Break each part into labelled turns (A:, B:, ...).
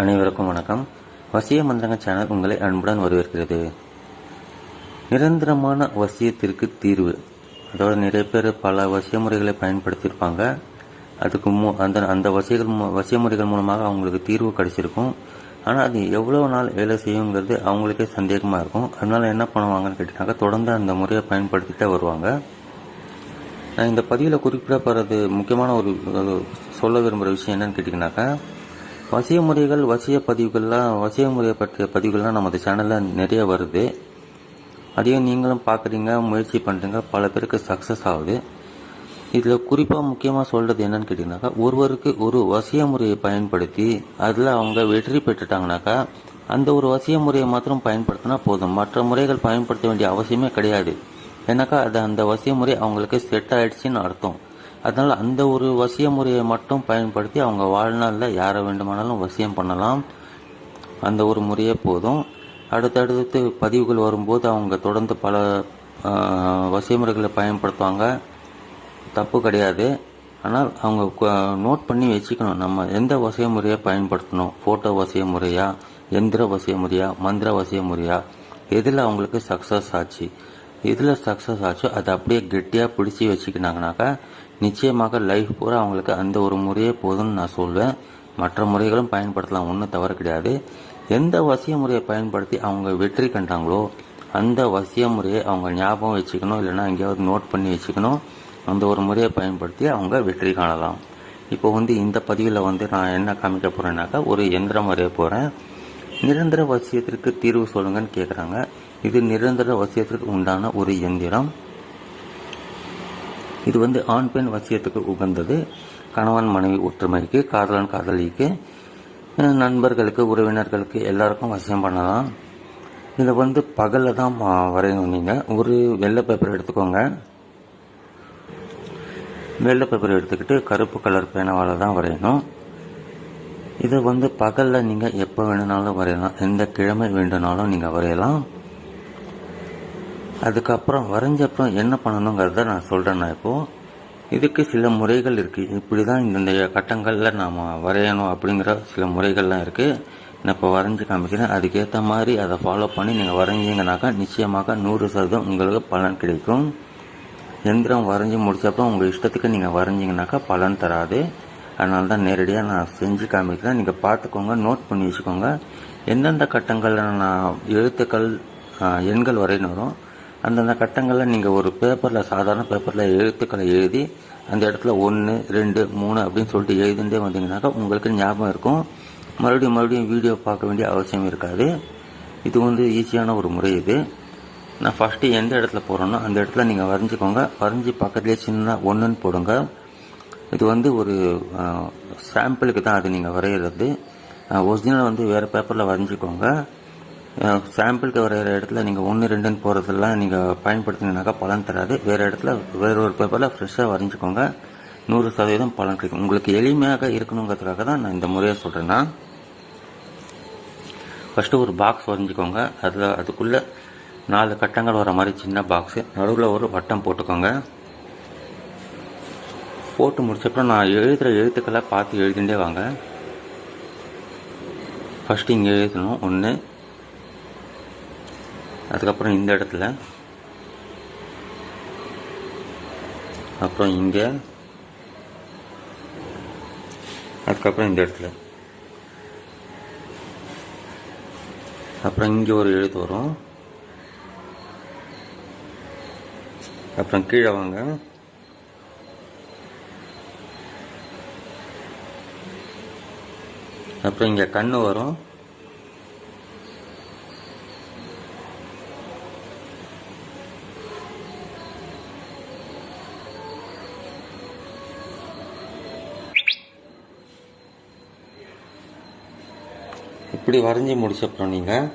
A: அனைவருக்கும் வணக்கம். வசிய மந்திரங்க சேனல் உங்களை அன்புடன் வரவேற்கிறது. நிரந்தரமான வசியத்திற்கு தீர்வு. அதோட நிறைய பேர் பல வசிய முறைகளை பயன்படுத்தியிருப்பாங்க. அதுக்கு மூ அந்த அந்த வசியங்கள் மூ- வசிய முறைகள் மூலமாக அவங்களுக்கு தீர்வு கிடைச்சிருக்கும். ஆனால் அது எவ்வளோ நாள் வேலை செய்யுங்கிறது அவங்களுக்கே சந்தேகமாக இருக்கும். அதனால என்ன பண்ணுவாங்கன்னு கேட்டிங்கனாக்கா தொடர்ந்து அந்த முறையை பயன்படுத்திட்டே வருவாங்க. நான் இந்த பதிவில் குறிப்பிடப்படுறது முக்கியமான ஒரு ஒரு சொல்ல விரும்புகிற விஷயம் என்னன்னு கேட்டிங்கனாக்கா வசிய முறைகள் வசிய பதிவுகள்லாம் வசிய முறையை பற்றிய பதிவுகள்லாம் நமது சேனலில் நிறைய வருது. அதையும் நீங்களும் பார்க்குறீங்க முயற்சி பண்ணுறீங்க பல பேருக்கு சக்ஸஸ் ஆகுது. இதில் குறிப்பாக முக்கியமாக சொல்கிறது என்னன்னு கேட்டிங்கனாக்கா ஒருவருக்கு ஒரு வசிய முறையை பயன்படுத்தி அதில் அவங்க வெற்றி பெற்றுட்டாங்கனாக்கா அந்த ஒரு வசிய முறையை மாத்திரம் பயன்படுத்தினா போதும். மற்ற முறைகள் பயன்படுத்த வேண்டிய அவசியமே கிடையாது. ஏன்னாக்கா அது அந்த வசிய முறை அவங்களுக்கு செட் ஆகிடுச்சின்னு அர்த்தம். அதனால் அந்த ஒரு வசிய முறையை மட்டும் பயன்படுத்தி அவங்க வாழ்நாளில் யாரை வேண்டுமானாலும் வசியம் பண்ணலாம். அந்த ஒரு முறையே போதும். அடுத்தடுத்து பதிவுகள் வரும்போது அவங்க தொடர்ந்து பல ஆஹ், வசிய முறைகளை பயன்படுத்துவாங்க. தப்பு கிடையாது. ஆனால் அவங்க நோட் பண்ணி வச்சுக்கணும். நம்ம எந்த வசிய முறையை பயன்படுத்தணும்? ஃபோட்டோ வசிய முறையா எந்திர வசிய முறையா மந்திர வசிய முறையா எதில் அவங்களுக்கு சக்ஸஸ் ஆச்சு? எதில் சக்ஸஸ் ஆச்சோ. அதை அப்படியே கெட்டியாக பிடிச்சி வச்சுக்கினாங்கனாக்கா நிச்சயமாக லைஃப் பூரா அவங்களுக்கு அந்த ஒரு முறையே போதும்னு நான் சொல்வேன். மற்ற முறைகளும் பயன்படுத்தலாம் ஒன்றும் தவறு கிடையாது. எந்த வசிய முறையை பயன்படுத்தி அவங்க வெற்றி கண்டாங்களோ அந்த வசிய முறையை அவங்க ஞாபகம் வச்சுக்கணும் இல்லைன்னா எங்கேயாவது நோட் பண்ணி வச்சுக்கணும் அந்த ஒரு முறையை பயன்படுத்தி அவங்க வெற்றி காணலாம். இப்போ வந்து இந்த பதிவில் வந்து நான் என்ன காமிக்க போகிறேன்னாக்கா ஒரு எந்திரம் வரைய போகிறேன் நிரந்தர வசியத்திற்கு தீர்வு சொல்லுங்கன்னு கேட்குறாங்க இது நிரந்தர வசியத்திற்கு உண்டான ஒரு இயந்திரம் இது வந்து ஆண் பெண் வசியத்துக்கு உகந்தது. கணவன் மனைவி ஒற்றுமைக்கு காதலன் காதலிக்கு நண்பர்களுக்கு உறவினர்களுக்கு எல்லாருக்கும் வசியம் பண்ணலாம். இதை வந்து பகலில் தான் வரையணும் நீங்கள் ஒரு வெள்ளை பேப்பர் எடுத்துக்கோங்க. வெள்ளை பேப்பர் எடுத்துக்கிட்டு கருப்பு கலர் பேனாவால் தான் வரையணும். இது வந்து பகலில் நீங்கள் எப்போ வேணுனாலும் வரையலாம். எந்த கிழமை வேண்டுனாலும் நீங்கள் வரையலாம். அதுக்கப்புறம் வரைஞ்சப்புறம் என்ன பண்ணணுங்கிறத நான் சொல்கிறேன் நான் இப்போது இதுக்கு சில முறைகள் இருக்குது இப்படி தான் இந்த கட்டங்களில் நாம் வரையணும் அப்படிங்கிற சில முறைகள்லாம் இருக்குது நான் இப்போ வரைஞ்சி காமிக்கிறேன். அதுக்கேற்ற மாதிரி அதை ஃபாலோ பண்ணி நீங்கள் வரைஞ்சிங்கனாக்கா நிச்சயமாக நூறு சதவீதம் உங்களுக்கு பலன் கிடைக்கும். எந்திரம் வரைஞ்சி முடிச்சப்போ உங்கள் இஷ்டத்துக்கு நீங்கள் வரைஞ்சிங்கனாக்கா பலன் தராது. அதனால தான் நேரடியாக நான் செஞ்சு காமிக்கிறேன். நீங்கள் பார்த்துக்கோங்க நோட் பண்ணி வச்சுக்கோங்க. எந்தெந்த கட்டங்களில் நான் எழுத்துக்கள் எண்கள் வரையணும் வரும் அந்தந்த கட்டங்களில் நீங்கள் ஒரு பேப்பரில் சாதாரண பேப்பரில் எழுத்துக்களை எழுதி அந்த இடத்துல ஒன்று ரெண்டு மூணு அப்படின்னு சொல்லிட்டு எழுதிட்டே வந்தீங்கன்னாக்கா உங்களுக்கு ஞாபகம் இருக்கும். மறுபடியும் மறுபடியும் வீடியோ பார்க்க வேண்டிய அவசியம் இருக்காது. இது வந்து ஈஸியான ஒரு முறை இது. நான் ஃபஸ்ட்டு எந்த இடத்துல போகிறேனோ அந்த இடத்துல நீங்கள் வரைஞ்சிக்கோங்க. வரைஞ்சி பக்கத்துலேயே சின்ன ஒன்றுன்னு போடுங்க. இது வந்து ஒரு சாம்பிளுக்கு தான் அது நீங்கள் வரைகிறது ஒரிஜினல் வந்து வேறு பேப்பரில் வரைஞ்சிக்கோங்க. சாம்பிளுக்கு வரைகிற இடத்துல நீங்கள் ஒன்று ரெண்டுன்னு போகிறதெல்லாம் நீங்கள் பயன்படுத்தினாக்கா பலன் தராது. வேறு இடத்துல வேறு ஒரு பேப்பரில் ஃப்ரெஷ்ஷாக வரைஞ்சிக்கோங்க. நூறு சதவீதம் பலன் கிடைக்கும். உங்களுக்கு எளிமையாக இருக்கணுங்கிறதுக்காக தான் நான் இந்த முறையை சொல்கிறேன்னா ஃபஸ்ட்டு ஒரு பாக்ஸ் வரைஞ்சிக்கோங்க. அதில் அதுக்குள்ளே நாலு கட்டங்கள் வர மாதிரி சின்ன பாக்ஸு நடுவில் ஒரு வட்டம் போட்டுக்கோங்க. போட்டு முடிச்சப்பறம் நான் எழுதுகிற எழுத்துக்களை பார்த்து எழுதிண்டே வாங்க. ஃபஸ்ட்டு இங்கே எழுதணும். ஒன்று அதுக்கப்புறம் இந்த இடத்துல. அப்புறம் இங்கே. அதுக்கப்புறம் இந்த இடத்துல. அப்புறம் இங்கே ஒரு எழுத்து வரும். அப்புறம் கீழே வாங்க. அப்புறம் இங்கே கண்ணு வரும். இப்படி வரைஞ்சி முடிச்ச அப்புறம் நீங்கள்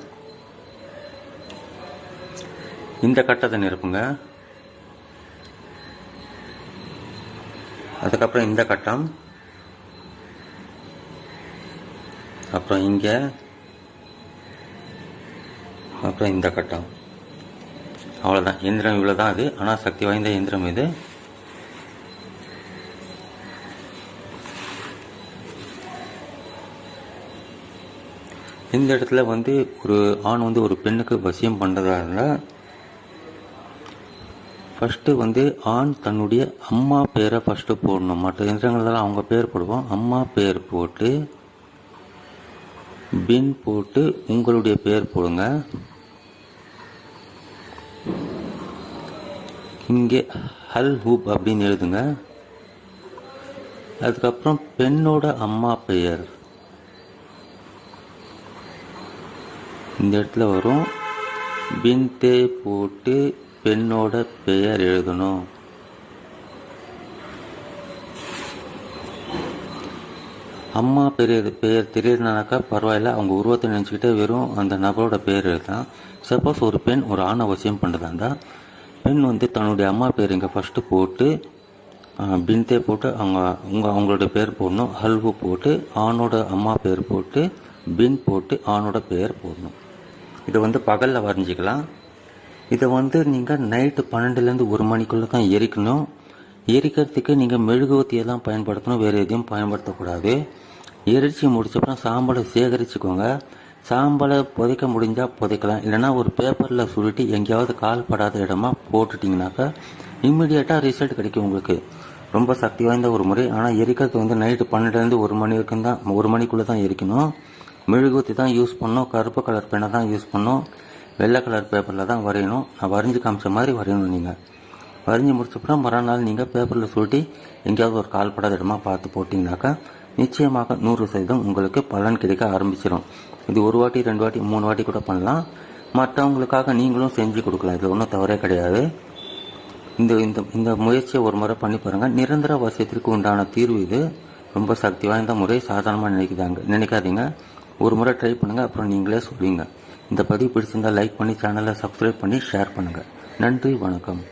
A: இந்த கட்டத்தை நிரப்புங்க. அதுக்கப்புறம் இந்த கட்டம். அப்புறம் இங்கே அப்புறம் இந்த கட்டம். அவ்வளோதான் எந்திரம் இவ்வளோ தான் அது. ஆனால் சக்தி வாய்ந்த எந்திரம் இது. இந்த இடத்துல வந்து ஒரு ஆண் வந்து ஒரு பெண்ணுக்கு வசியம் பண்ணுறதா இருந்தால் ஃபஸ்ட்டு வந்து ஆண் தன்னுடைய அம்மா பேரை ஃபஸ்ட்டு போடணும். மற்ற யந்திரங்கள்லாம் அவங்க பேர் போடுவோம். அம்மா பேர் போட்டு பின் போட்டு உங்களுடைய பேர் போடுங்க. இங்கே ஹல் ஹூப் அப்படின்னு எழுதுங்க. அதுக்கப்புறம் பெண்ணோட அம்மா பெயர். இந்த இடத்துல வரும். பின் தே போட்டு பெண்ணோட பெயர் எழுதணும். அம்மா பெரிய பெயர் திடீர்னாக்கா பரவாயில்ல அவங்க உருவத்தை நினச்சிக்கிட்டே வெறும் அந்த நபரோட பெயர் தான். சப்போஸ் ஒரு பெண் ஒரு ஆணை வசியம் பண்ணுறதா இருந்தால் பெண் வந்து தன்னுடைய அம்மா பேர் இங்கே ஃபஸ்ட்டு போட்டு பின்தே போட்டு அவங்க உங்கள் அவங்களோட பேர் போடணும். ஹல்வு போட்டு ஆணோட அம்மா பேர் போட்டு பின் போட்டு ஆணோட பெயர் போடணும். இதை வந்து பகலில் வரைஞ்சிக்கலாம். இதை வந்து நீங்கள் நைட்டு பன்னெண்டுலேருந்து ஒரு மணிக்குள்ளே தான் எரிக்கணும். எரிக்கிறதுக்கு நீங்கள் மெழுகுவத்தியை தான் பயன்படுத்தணும் வேறு எதையும் பயன்படுத்தக்கூடாது. எரிச்சு முடிச்சப்பறம் சாம்பலை சேகரிச்சுக்கோங்க. சாம்பலை புதைக்க முடிஞ்சால் புதைக்கலாம். இல்லைன்னா ஒரு பேப்பரில் சுருட்டி எங்கேயாவது கால் படாத இடமா போட்டுட்டிங்கனாக்கா இம்மிடியேட்டாக ரிசல்ட் கிடைக்கும் உங்களுக்கு. ரொம்ப சக்தி வாய்ந்த ஒரு முறை. ஆனால் எரிக்கிறது வந்து நைட்டு பன்னெண்டுலேருந்து ஒரு மணி வரைக்கும் தான் ஒரு மணிக்குள்ளே தான் எரிக்கணும். மெழுகுவத்தி தான் யூஸ் பண்ணணும். கருப்பு கலர் பெண்ணை தான் யூஸ் பண்ணணும். வெள்ளை கலர் பேப்பரில் தான் வரையணும். நான் வரைஞ்சி காமிச்ச மாதிரி வரையணும் நீங்கள் வரைஞ்சி முடிச்சப்புறம் மறுநாள் நீங்கள் பேப்பரில் சுருட்டி எங்கேயாவது ஒரு கால்படாத இடமா பார்த்து போட்டிங்கனாக்கா நிச்சயமாக நூறு சதவீதம் உங்களுக்கு பலன் கிடைக்க ஆரம்பிச்சிடும் இது ஒரு வாட்டி ரெண்டு வாட்டி மூணு வாட்டி கூட பண்ணலாம். மற்றவங்களுக்காக நீங்களும் செஞ்சு கொடுக்கலாம். இதில் ஒன்றும் தவறே கிடையாது. இந்த இந்த இந்த முயற்சியை ஒரு முறை பண்ணி பாருங்கள் நிரந்தர வசியத்திற்கு உண்டான தீர்வு இது. ரொம்ப சக்தி வாய்ந்த முறை. சாதாரணமாக நினைக்கிறாங்க நினைக்காதீங்க. ஒரு முறை ட்ரை பண்ணுங்கள் அப்புறம் நீங்களே சொல்லுவீங்க இந்த பதிவு பிடிச்சிருந்தா லைக் பண்ணி சேனலை சப்ஸ்கிரைப் பண்ணி ஷேர் பண்ணுங்கள் நன்றி வணக்கம்.